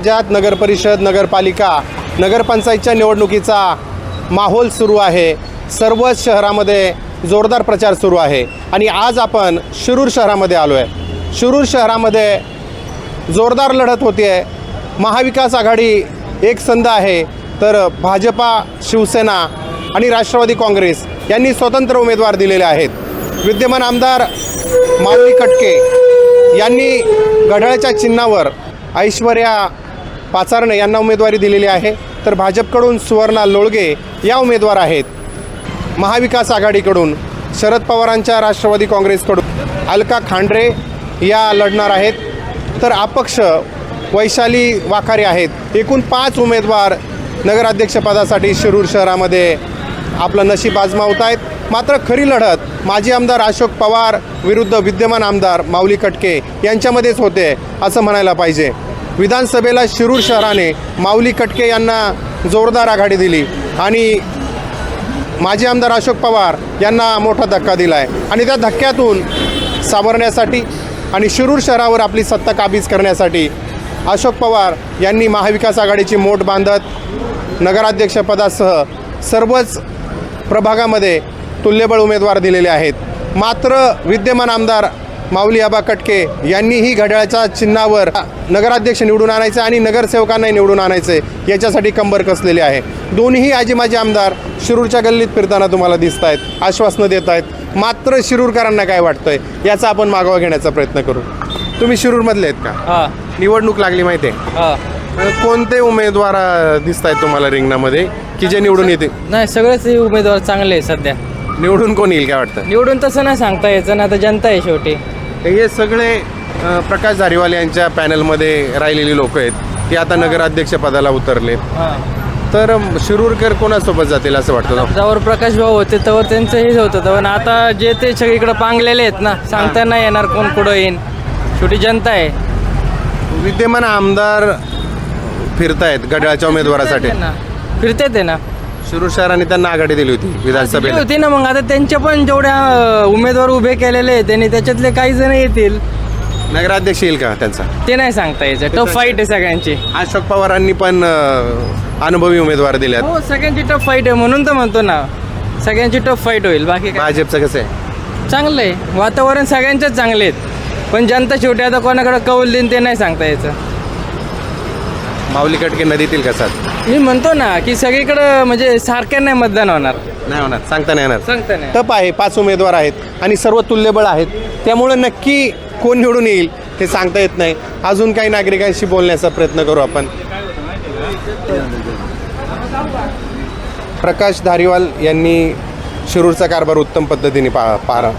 राज्यात नगरपरिषद नगरपालिका नगरपंचायतच्या निवडणुकीचा माहोल सुरू आहे. सर्वच शहरामध्ये जोरदार प्रचार सुरू आहे. आणि आज आपण शिरूर शहरामध्ये आलो आहे शिरूर शहरामध्ये जोरदार लढत होती आहे महाविकास आघाडी एक संध आहे. तर भाजपा शिवसेना आणि राष्ट्रवादी काँग्रेस यांनी स्वतंत्र उमेदवार दिलेले आहेत. विद्यमान आमदार माऊली कटके यांनी घड्याळाच्या चिन्हावर ऐश्वर्या पाचारणे यांना उमेदवारी दिलेली आहे. तर भाजपकडून सुवर्णा लोळगे या उमेदवार आहेत. महाविकास आघाडीकडून शरद पवारांच्या राष्ट्रवादी काँग्रेसकडून अलका खांडरे या लढणार आहेत. तर अपक्ष वैशाली वाखारे आहेत. एकूण पाच उमेदवार नगराध्यक्षपदासाठी शिरूर शहरामध्ये आपलं नशीब आजमावत आहेत. मात्र खरी लढत माजी आमदार अशोक पवार विरुद्ध विद्यमान आमदार माऊली कटके यांच्यामध्येच होते असं म्हणायला पाहिजे. विधानसभेला शिरूर शहराने माऊली कटके यांना जोरदार आघाडी दिली आणि माजी आमदार अशोक पवार यांना मोठा धक्का दिला आहे आणि त्या धक्क्यातून सावरण्यासाठी आणि शिरूर शहरावर आपली सत्ता काबीज करण्यासाठी अशोक पवार यांनी महाविकास आघाडीची मोठ बांधत नगराध्यक्षपदासह सर्वच प्रभागामध्ये तुल्यबळ उमेदवार दिलेले आहेत. मात्र विद्यमान आमदार माऊली आबा कटके यांनीही घड्याळाच्या चिन्हावर नगराध्यक्ष निवडून आणायचं आणि नगरसेवकांनाही निवडून आणायचं. याच्यासाठी कंबर कसलेले आहे. दोन्ही आजी माजी आमदार शिरूरच्या गल्लीत फिरताना तुम्हाला दिसत आहेत आश्वासनं देत आहेत मात्र शिरूरकरांना काय वाटतंय याचा आपण मागोवा घेण्याचा प्रयत्न करू. तुम्ही शिरूरमधले आहेत का? हा. निवडणूक लागली माहिती आहे कोणते उमेदवार दिसत आहेत तुम्हाला रिंगणामध्ये? की जे निवडून येते नाही सगळेच हे उमेदवार चांगले आहे सध्या. निवडून कोण येईल काय वाटतं? निवडून तसं नाही सांगता यायचं ना आता जनता आहे शेवटी. हे सगळे प्रकाश धारीवाल यांच्या पॅनलमध्ये राहिलेली लोक आहेत. ते आता नगराध्यक्ष पदाला उतरले. तर शिरूरकर कोणासोबत जातील असं वाटतं त्यावर प्रकाश भाऊ होते तेव्हा त्यांचं हेच होतं पण आता जे ते सगळीकडे पांगलेले आहेत ना सांगता नाही येणार कोण कुठं येईन. शेवटी जनता आहे. विद्यमान आमदार फिरतायत गडाच्या उमेदवारासाठी. फिरते ते ना. शिरूर शहराने त्यांना आघाडी दिली होती दिली विधानसभेला होती ना मग आता त्यांचे पण जेवढ्या अं, उमेदवार उभे केलेले आहेत त्यांनी त्याच्यातले काही जण येतील. नगराध्यक्ष येईल का त्यांचा? ते नाही सांगता यायचं. टफ फाईट आहे सगळ्यांची. अशोक पवारांनी पण अ, अनुभवी उमेदवार दिल्यात हो सगळ्यांची टफ फाईट आहे म्हणून तर म्हणतो ना. सगळ्यांची टफ फाईट होईल. बाकी काय? भाजपचं कसं आहे? चांगलं आहे वातावरण सगळ्यांचेच चांगले आहेत. पण जनता शेवटी आता कोणाकडे कौल देईन ते नाही सांगता यायचं. माऊली कटकेंना देतील का साथ? मी म्हणतो ना की सगळीकडं म्हणजे सारख्या नाही मतदान होणार. नाही होणार. सांगता नाही येणार. सांगता नाही. टप आहे पाच उमेदवार आहेत आणि सर्व तुल्यबळ आहेत. त्यामुळे नक्की कोण निवडून येईल ते सांगता येत नाही. अजून काही नागरिकांशी बोलण्याचा प्रयत्न करू आपण. प्रकाश धारीवाल यांनी शिरूरचा कारभार उत्तम पद्धतीने पा पारा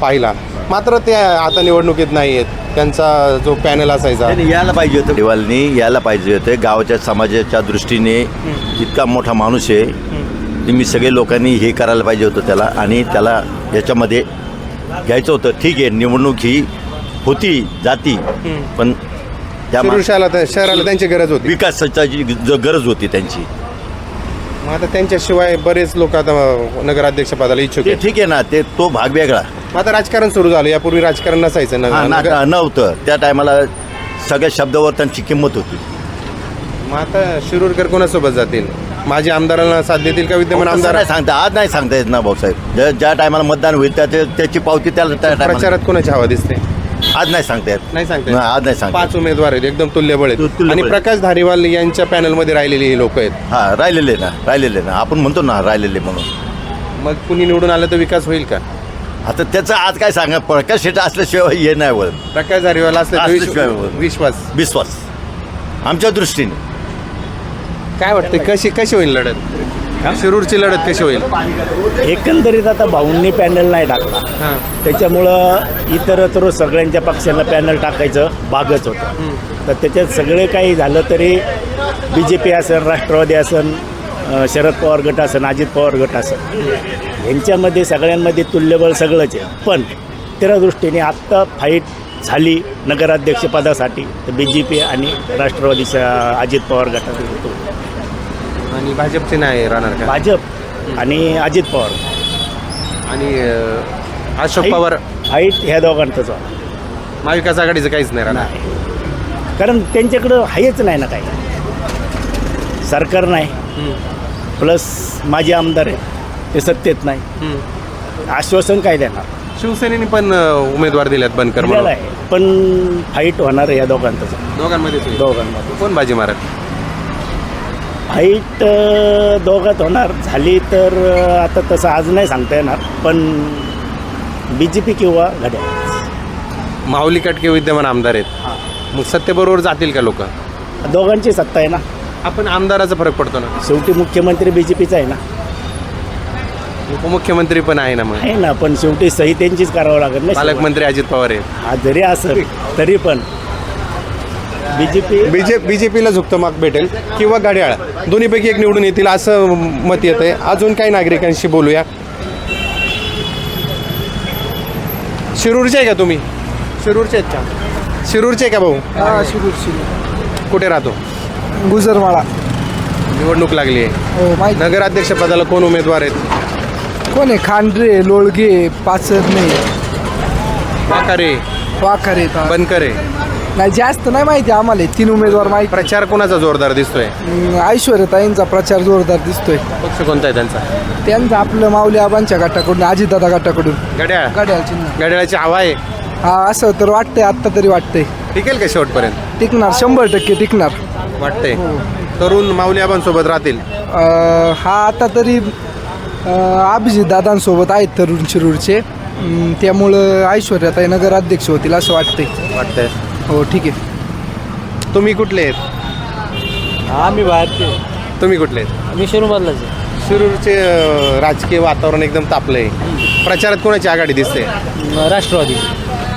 पाहिला. मात्र ते आता निवडणुकीत नाही आहेत. त्यांचा जो पॅनल असायचा. यायला पाहिजे होतं. दिवालनी यायला पाहिजे होतं. गावाच्या समाजाच्या दृष्टीने इतका मोठा माणूस आहे. मी सगळे लोकांनी हे करायला पाहिजे होतं त्याला. आणि त्याला याच्यामध्ये घ्यायचं होतं. ठीक आहे निवडणूक ही होती जाती. पण त्या शिरूर शहराला शहराला त्यांची गरज होती. विकासाची ज- गरज होती त्यांची. मग आता त्यांच्याशिवाय बरेच लोक आता नगराध्यक्ष पदाला इच्छुक ते आहेत. ठीक आहे ना ते तो भाग वेगळा. मग आता राजकारण सुरू झालं यापूर्वी राजकारण नसायचं हा, नगर- ना- नव्हतं. त्या टायमाला सगळ्या शब्दावर त्यांची किंमत होती. मग आता शिरूरकर कोणासोबत जातील? माझे आमदारांना साथ देतील का विद्यमान तसं आमदार? नाही सांगता आज नाही सांगता येत ना भाऊसाहेब. ज्या- ज्या टायमाला मतदान होईल त्या त्या- त्याची पावती त्याला त्या टायमाला. प्रचारात कोणाची हवा दिसते? आज नाही सांगता येत. नाही सांगते नाही, आज नाही सांगता पाच उमेदवार आहेत एकदम तुल्यबळ तु- आहेत. तुल्यबळ आणि आहेत. प्रकाश धारीवाल यांच्या पॅनलमध्ये राहिलेली ही लोक आहेत. हा राहिलेले ना राहिलेले ना. आपण म्हणतो ना राहिलेले म्हणून. मग कुणी निवडून आलं तर विकास होईल का? आता त्याचं आज काय सांगा प्रकाश शेट असल्याशिवाय हे नाही प्रकाश धारीवाल असले तर असल्याशिवाय विश्व-. विश्वास. विश्वास. आमच्या दृष्टीने. काय वाटते कशी कशी होईल लढत? शिरूरची लढत कशी होईल? एकंदरीत आता भाऊंनी पॅनल नाही टाकला. हां. त्याच्यामुळं इतरत्र सगळ्यांच्या पक्षांना पॅनल टाकायचं भागच होतं. तर त्याच्यात सगळे काही झालं तरी बी जे पी असेल राष्ट्रवादी असेल अं, शरद पवार गट असेल अजित पवार गट असेल यांच्यामध्ये सगळ्यांमध्ये तुल्यबळ सगळंच आहे. पण त्या दृष्टीने आत्ता फाईट झाली नगराध्यक्षपदासाठी. तर बी जे पी आणि राष्ट्रवादी श- अजित पवार गटात होतो. आणि भाजपचे नाही राहणार का? भाजप आणि अजित पवार. आणि अं, अशोक पवार. फाईट ह्या दोघांचाच. महाविकास आघाडीचं काहीच नाही राहणार. नाही. कारण त्यांच्याकडं आहेच नाही ना काही. सरकार नाही. प्लस माझे आमदार आहे ते सत्तेत नाही. आश्वासन काय देणार? शिवसेनेने पण अ, उमेदवार दिल्यात बनकर दिलेलं म्हणून आहे. पण फाईट होणार आहे या दोघांचं दोघांमध्ये दोघांमध्ये. कोण बाजी मारत? फाईट दोघात होणार. झाली तर आता तसं आज नाही सांगता येणार पण बी जे पी किंवा घड्याळ. माऊली कटके विद्यमान आमदार आहेत. मग सत्तेबरोबर जातील का लोक? दोघांची सत्ता आहे ना. आपण आमदाराचा फरक पडतो ना. शेवटी मुख्यमंत्री बी जे पीचा आहे ना. उपमुख्यमंत्री पण आहे ना मग. आहे ना पण शेवटी सही त्यांचीच करावं लागेल ना. पालकमंत्री अजित पवार आहेत. हा जरी असेल तरी पण. बी जे पी बीजे बीजेपीला झुकतं माग भेटेल किंवा घड्याळ. दोन्हीपैकी एक निवडून येतील असं मत येत आहे अजून काही नागरिकांशी बोलूया. शिरूरचे आहे का तुम्ही? शिरूरचे आहेत का? शिरूरचे आहे का भाऊ? हा शिरूर शिरूर कुठे राहतो? गुजरमाळा निवडणूक लागली आहे. हो नगराध्यक्ष पदाला कोण उमेदवार आहेत? कोण आहे? खांडरे लोळगे पाचरणे. वाकारे. वाखारे बनकरे. नाही जास्त नाही माहिती आम्हाला हे तीन उमेदवार माहिती. प्रचार कोणाचा जोरदार दिसतोय? अं, ऐश्वर्यताईंचा प्रचार जोरदार दिसतोय. पक्ष कोणता आहे त्यांचा? त्यांचं आपलं माऊली आबांच्या गटाकडून अजितदादा गटाकडून. घड्याळ? गाड्या चिन्ह. घड्याळाची हवा आहे. हा असं तर वाटतंय आत्ता तरी वाटतंय. टिकेल का शेवटपर्यंत टिकणार शंभर टक्के टिकणार. वाटतंय. तरुण माऊली आबांसोबत राहतील? अं, हा आता तरी अं, अभिजित दादांसोबत आहेत तरुण शिरूरचे. अं, त्यामुळं ऐश्वर्याताई नगराध्यक्ष होतील असं वाटतंय. वाटतंय. हो ठीक आहे. तुम्ही कुठले आहेत? आम्ही बाहेरचे तुम्ही कुठले आहेत? आम्ही शिरूमधलाच आहे. शिरूरचे अं, राजकीय वातावरण एकदम तापलंय. प्रचारात कोणाची आघाडी दिसते? राष्ट्रवादी.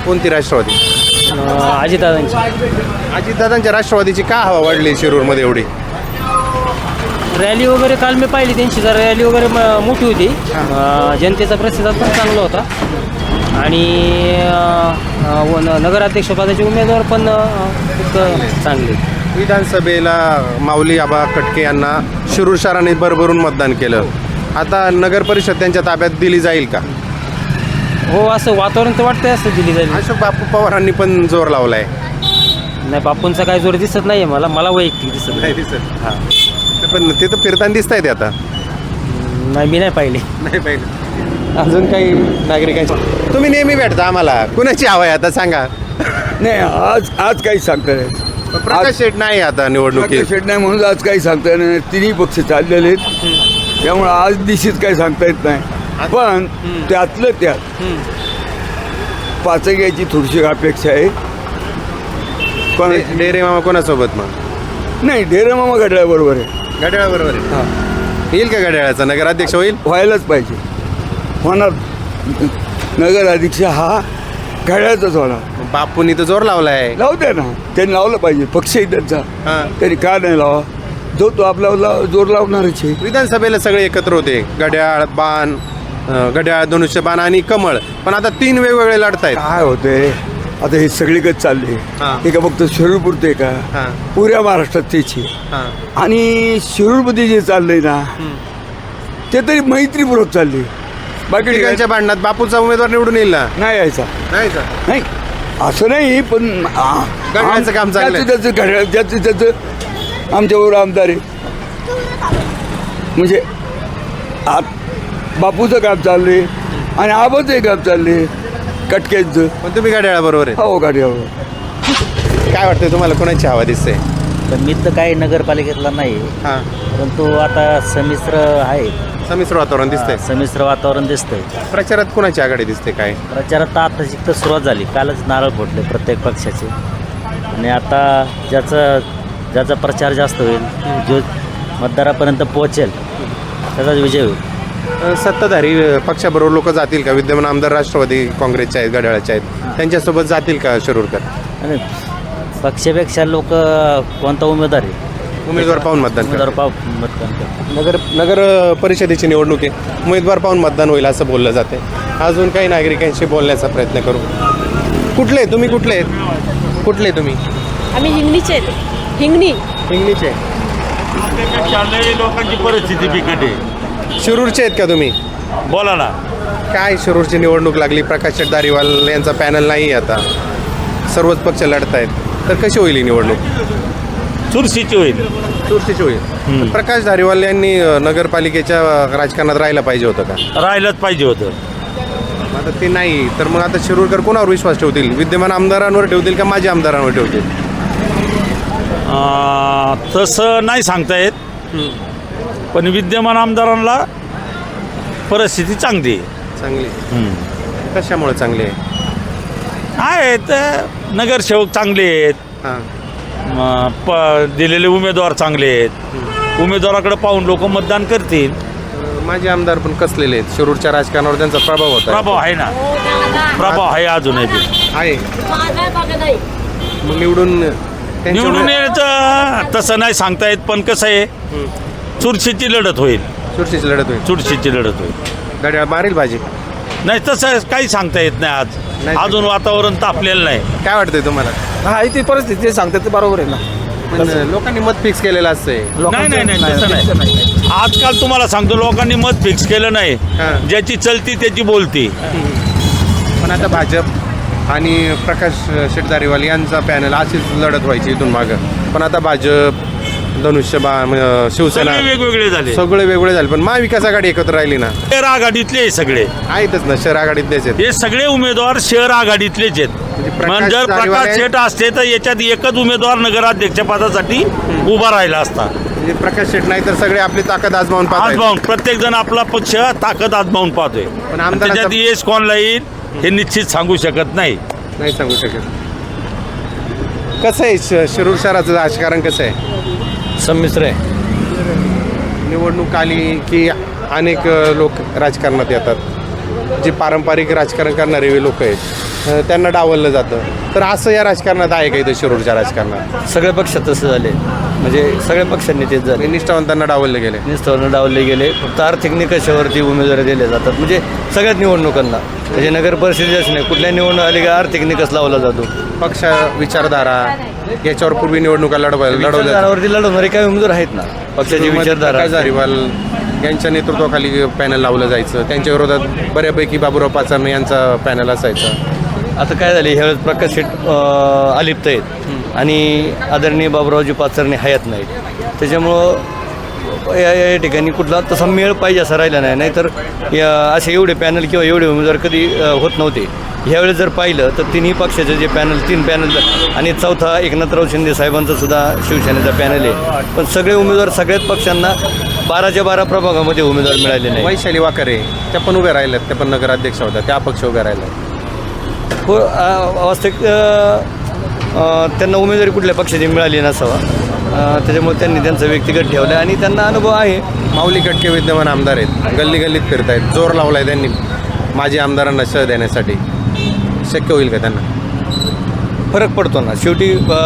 कोणती राष्ट्रवादी? अजितदादांची. अजितदादांच्या राष्ट्रवादीची का हवा वाढली शिरूरमध्ये एवढी? रॅली वगैरे काल मी पाहिली त्यांची. जर रॅली वगैरे म- मोठी होती अं, जनतेचा प्रतिसाद पण चांगला होता. आणि व नगराध्यक्षपदाचे उमेदवार पण खूप चांगले. विधानसभेला माऊली आबा कटके यांना शिरूर शहराने भरभरून मतदान केलं. आता नगर परिषद त्यांच्या ताब्यात दिली जाईल का? हो असं वातावरण तर वाटतंय असं दिली जाईल. अशोक बापू पवारांनी पण जोर लावलाय. नाही बापूंचा काय जोर दिसत नाही मला मला वैयक्तिक दिसत नाही. दिसत. पण ते तर फिरताना दिसत आहेत आता. नाही मी नाही पाहिले. नाही पाहिजे अजून काही नागरिकांची? तुम्ही नेहमी भेटता आम्हाला. कुणाची हवा आहे आता? सांगा. नाही आज आज काही सांगता नाही प्रकाश शेट नाही आता निवडणुकीत. शेट नाही म्हणून आज काही सांगता येत नाही. तिन्ही पक्ष चाललेले आहेत. त्यामुळे आज दिशीच काही सांगता येत नाही. पण त्यातलं त्यात पाचग्याची थोडीशी अपेक्षा आहे. पण डे- डेरे मामा कोणासोबत मग? नाही ढेरे मामा घड्याळ बरोबर आहे. घड्याळा बरोबर आहे येईल का घड्याळाचा? नगराध्यक्ष होईल? व्हायलाच पाहिजे. होणार. नगर अध्यक्ष हा घड्याळाचाच होणार. बापूंनी तर जोर लावलाय. लावू द्या ना. त्यांनी लावलं पाहिजे. पक्षही त्यांचा. हा. त्यांनी का नाही लावा? जो तो आपला लाव- जोर लावणारच आहे. विधानसभेला सगळे एकत्र होते. घड्याळ बाण अं, घड्याळ धनुष्यबाण आणि कमळ. पण आता तीन वेगवेगळे लढतायत. काय होतंय आता हे सगळीकडे चालले. हा. हे का फक्त शिरूरपुरते का? हा. पुऱ्या महाराष्ट्रात त्याची हा. आणि शिरूरमध्ये जे चाललंय ना ते तरी मैत्रीपूर्वक चालले. बाकी ठिकाणी. तिघांच्या भांडणात बापूचा उमेदवार निवडून येईल ना? नाही यायचा. नाही का नाही. असं नाही पण आ- घड्याळाचं काम चांगलं आहे. त्याचं त्याचं घड्याळ त्याचं त्याचं आमच्याबरोबर आमदार आहे. म्हणजे आ- बापूचं काम चाललंय आणि आबाचं काम चाललंय कटक्यांचं. पण तुम्ही घड्याळा बरोबर आहे. हो गाडीवर काय वाटतंय तुम्हाला? कोणाची हवा दिसते? तर मी तर काही नगरपालिकेतला नाही. हा. परंतु आता संमिश्र आहे. संमिश्र वातावरण दिसतंय. संमिश्र वातावरण दिसतंय. प्रचारात कोणाची आघाडी दिसते काय? प्रचारात तर आता तर सुरुवात झाली कालच नारळ फोडले प्रत्येक पक्षाचे. आणि आता ज्याचा ज्याचा प्रचार जास्त होईल जो मतदारापर्यंत पोहोचेल त्याचाच विजय होईल. अं, सत्ताधारी अं, पक्षाबरोबर लोक जातील का? विद्यमान आमदार राष्ट्रवादी काँग्रेसचे आहेत घड्याळाचे आहेत. त्यांच्यासोबत जातील का शिरूरकर? आणि पक्षापेक्षा लोक कोणता उमेदवार आहे? उमेदवार पाहून मतदान उमेदवार करतील. पाव मतदान नगर नगर अ, परिषदेची निवडणूक आहे. उमेदवार पाहून मतदान होईल असं बोललं जाते अजून काही नागरिकांशी बोलण्याचा प्रयत्न करू. कुठले तुम्ही कुठले आहेत? कुठले तुम्ही? आम्ही हिंगणीचे आहेत. हिंगणी. हिंगणीचे लोकांची परिस्थिती बिकट आहे. शिरूरचे आहेत का तुम्ही? बोला ना. काय शिरूरची निवडणूक लागली? प्रकाश शेट दारीवाल यांचा पॅनल नाही आता. सर्वच पक्ष लढत आहेत तर कशी होईल ही निवडणूक? चुरशीची होईल. चुरशीची होईल. प्रकाश धारीवाल यांनी नगरपालिकेच्या राजकारणात राहायला पाहिजे होतं का? राहिलंच पाहिजे होतं. आता ते नाही तर मग आता शिरूरकर कोणावर विश्वास ठेवतील? विद्यमान आमदारांवर ठेवतील का माझ्या आमदारांवर ठेवतील? तसं नाही सांगता येत. पण विद्यमान आमदारांना परिस्थिती चांगली आहे. चांगली. कशामुळे चांगली आहे? आहेत नगरसेवक चांगले आहेत. हां. म, प दिलेले उमेदवार चांगले आहेत. उमेदवाराकडे पाहून लोक मतदान करतील. माझे आमदार पण कसलेले आहेत? शिरूरच्या राजकारणावर त्यांचा प्रभाव होता. प्रभाव आहे ना. प्रभाव आहे अजूनही बी. आहे. मग निवडून त्यांच्या- निवडून यायचं तसं नाही सांगता येत पण कसं आहे चुरशीची लढत होईल. चुरशीची लढत होईल. चुरशीची लढत होईल. घड्याळ मारेल भाजी. नाही तसं काही सांगता येत नाही नाही. आज अजून वातावरण तापलेलं नाही. काय वाटतंय तुम्हाला? हा ती परिस्थिती सांगतात ते बरोबर आहे ना. पण लोकांनी मत फिक्स केलेलं असतंय. नाही नाही नाही तसं नाही. आजकाल तुम्हाला सांगतो लोकांनी मत फिक्स केलं नाही. हां. ज्याची चलती त्याची बोलती. पण आता भाजप आणि प्रकाश शेटदारीवाल यांचा पॅनल अशीच लढत व्हायची इथून मागं. पण आता भाजप धनुष्यबाण शिवसेना. सगळे वेगवेगळे झाले. सगळे वेगळे झाले पण महाविकास आघाडी एकत्र राहिली ना. शहर आघाडीतले आहे सगळे. आहेतच ना शहर आघाडीतलेच आहेत. हे सगळे उमेदवार शहर आघाडीतलेच आहेत. प्रकाश म्हणजे जर प्रकाश शेट असते तर याच्यात एकच उमेदवार नगराध्यक्ष पदासाठी उभा राहिला असता. म्हणजे प्रकाश शेट नाही तर सगळे आपली ताकद आजमावून पाहत आजमावून प्रत्येक जण आपला पक्ष ताकद आजमावून पाहतोय. पण आमदाराचा- त्याच्यात यश कोणला येईल हे निश्चित सांगू शकत नाही. नाही सांगू शकत. कसं आहे श- शिरूर शहराचं राजकारण कसं आहे? संमिश्र आहे. निवडणूक आली की अनेक लोक राजकारणात येतात. जे पारंपरिक राजकारण करणारे लोक आहेत त्यांना डावललं जातं. तर असं या राजकारणात आहे का इथं शिरूरच्या राजकारणात? सगळ्या पक्षात तसं झाले म्हणजे सगळ्या पक्षांनी तेच झाले निष्ठावंतांना डावलले गेले. निष्ठावरून डावले गेले. फक्त आर्थिक निकषावरती उमेदवारी दिल्या जातात. म्हणजे सगळ्याच निवडणुकांना. म्हणजे नगर परिषदेच नाही कुठल्या निवडणूक आली का आर्थिक निकष लावला जातो. पक्ष विचारधारा याच्यावर पूर्वी निवडणुका लढव लढवल्या जातात. विचारधारावरती लढवणारे काही उमेदवार आहेत ना? पक्षाची विचारधारा यांच्या नेतृत्वाखाली पॅनल लावलं जायचं. त्यांच्या विरोधात बऱ्यापैकी बाबूराव पाचारणे यांचा पॅनल असायचा. आता काय झाले? ह्यावेळेस प्रकाश शेट अलिप्त आहेत. आणि आदरणीय बाबुरावजी पाचरणे हयात नाहीत. त्याच्यामुळं या या ठिकाणी कुठला तसा मेळ पाहिजे असा राहिला नाही. नाहीतर या असे एवढे पॅनल किंवा एवढे उमेदवार कधी होत नव्हते. ह्यावेळेस जर पाहिलं तर तिन्ही पक्षाचे जे पॅनल तीन पॅनल आणि चौथा एकनाथराव शिंदे साहेबांचा सुद्धा शिवसेनेचा पॅनल आहे. पण सगळे उमेदवार सगळ्याच पक्षांना बाराच्या बारा प्रभागामध्ये उमेदवार मिळाले नाही. वैशाली वाकरे त्या पण उभ्या राहिल्यात त्या पण नगराध्यक्ष होत्या त्या अपक्ष उभ्या राहिल्या हो अ, वास्तविक अ, अ, त्यांना उमेदवारी कुठल्या पक्षाची मिळाली नसावा. अ, त्याच्यामुळे त्यांनी त्यांचं व्यक्तिगत ठेवलं आणि त्यांना अनुभव आहे. माऊली कटके विद्यमान आमदार आहेत गल्ली गल्लीत फिरतायत जोर लावलाय त्यांनी माजी आमदारांना शह देण्यासाठी. शक्य होईल का त्यांना? फरक पडतो ना. शेवटी अ,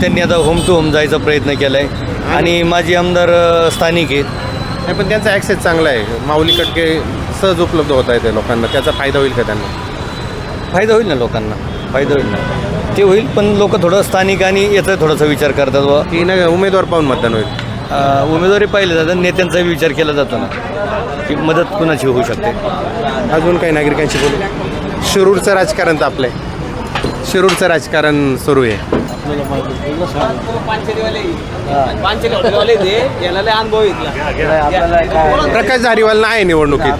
त्यांनी आता होम टू होम जायचा प्रयत्न केला आहे आणि माजी आमदार अ, स्थानिक आहेत. नाही पण त्यांचा ॲक्सेस चांगला आहे. माऊली कटके सहज उपलब्ध होत आहे ते लोकांना. त्याचा फायदा होईल का त्यांना? फायदा होईल ना लोकांना. फायदा होईल ना. ते होईल पण लोक थोडं स्थानिक आणि याचा थोडासा विचार करतात व की नाही उमेदवार पाहून मतदान होईल. अ, उमेदवारी पाहिले जातात नेत्यांचाही विचार केला जातो ना की मदत कुणाची होऊ शकते. अजून काही नागरिकांशी बोलू? शिरूरचं राजकारण तापलंय. शिरूरचं राजकारण सुरू आहे. प्रकाश धारीवाल नाही आहे निवडणुकीत.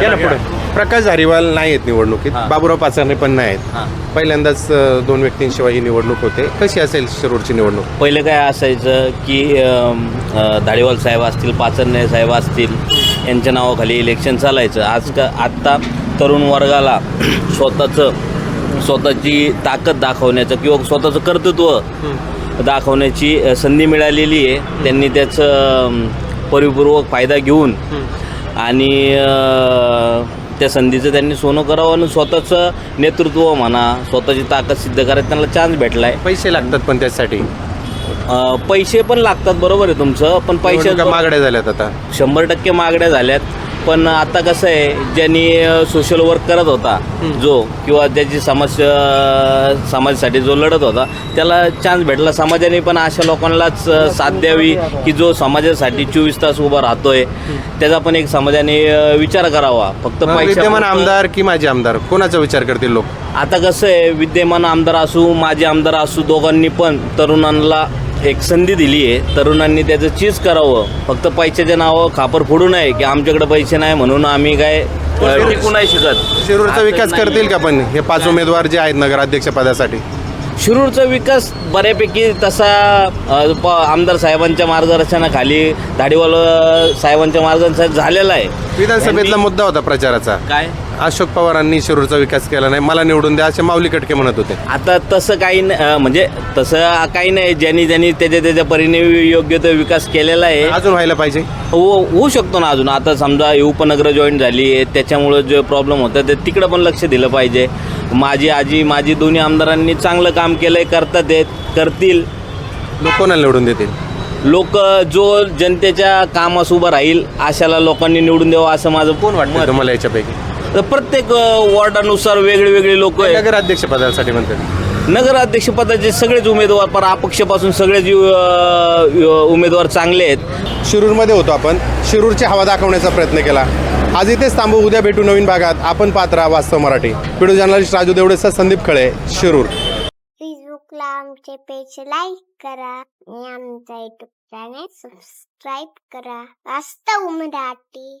ना पुढे. प्रकाश धारीवाल नाही आहेत निवडणुकीत. बाबुराव पाचरणे पण नाही आहेत. पहिल्यांदाच दोन व्यक्तींशिवाय ही निवडणूक होते. कशी असेल शिरूरची निवडणूक? पहिलं काय असायचं की धाडेवाल साहेब असतील पाचरणे साहेब असतील यांच्या नावाखाली इलेक्शन चालायचं. आज का आत्ता तरुण वर्गाला स्वतःचं स्वतःची ताकद दाखवण्याचं किंवा स्वतःचं कर्तृत्व दाखवण्याची संधी मिळालेली आहे. त्यांनी त्याचं परिपूर्वक फायदा घेऊन आणि त्या संधीचं त्यांनी सोनं करावं आणि स्वतःचं नेतृत्व म्हणा स्वतःची ताकद सिद्ध करायला त्यांना चान्स भेटला आहे पैसे लागतात पण त्यासाठी? पैसे पण लागतात बरोबर आहे तुमचं पण पैसे मागड्या झाल्यात आता. शंभर टक्के मागण्या झाल्यात. पण आता कसं आहे ज्यांनी सोशल वर्क करत होता जो किंवा ज्याची समस्या समाजासाठी जो लढत होता त्याला चान्स भेटला. समाजाने पण अशा लोकांनाच साथ द्यावी की जो समाजासाठी चोवीस तास उभा राहतोय त्याचा पण एक समाजाने विचार करावा. फक्त विद्यमान आमदार की माजी आमदार? कोणाचा विचार करतील लोक? आता कसं आहे विद्यमान आमदार असू माजी आमदार असू दोघांनी पण तरुणांना एक संधी दिली आहे. तरुणांनी त्याचं चीज करावं. फक्त पैशाच्या नावावर खापर फोडू नये की आमच्याकडे पैसे नाही म्हणून आम्ही काय अ, टिकू नाही शकत. शिरूरचा विकास. करतील का पण? हे पाच उमेदवार जे आहेत नगराध्यक्ष पदासाठी. शिरूरचा विकास बऱ्यापैकी तसा अ, प- आमदार साहेबांच्या मार्गदर्शनाखाली धाडीवाल साहेबांच्या मार्गदर्शन झालेला आहे. विधानसभेतला मुद्दा होता प्रचाराचा. काय? अशोक पवारांनी शिरूरचा विकास केला नाही. मला निवडून द्या असे माऊली कटके म्हणत होते. आता तसं काही न- म्हणजे तसं काही नाही. ज्यांनी ज्यांनी त्याच्या त्याच्या परीने योग्य तो विकास केलेला आहे. अजून व्हायला पाहिजे. हो होऊ शकतो ना अजून. आता समजा ही उपनगर जॉईन झाली आहे. त्याच्यामुळं जो प्रॉब्लेम होता ते तिकडं पण लक्ष दिलं पाहिजे. माझी आजी माझी दोन्ही आमदारांनी चांगलं काम केलंय करतात आहेत करतील. लोक कोणाला निवडून देतील? लोक जो जनतेच्या कामास उभं राहील अशाला लोकांनी निवडून द्यावं असं माझं कोण वाटतं. तुम्हाला याच्यापैकी? तर प्रत्येक वॉर्डानुसार वेगळे वेगळे लोक आहेत. नगराध्यक्ष पदासाठी म्हणतात. नगराध्यक्षपदाचे सगळेच उमेदवार पर अपक्षपासून सगळेच उमेदवार चांगले आहेत. शिरूरमध्ये होतो आपण. शिरूरची हवा दाखवण्याचा प्रयत्न केला. आज इथेच थांबू. उद्या भेटू नवीन भागात. आपण पात्र वास्तव मराठी. व्हिडिओ जर्नलिस्ट राजू देवडेसह संदीप खळे शिरूर. फेसबुकला आमचे पेज लाईक करा आणि आमचा युट्यूब चॅनेल सबस्क्राईब करा. वास्तव मराठी.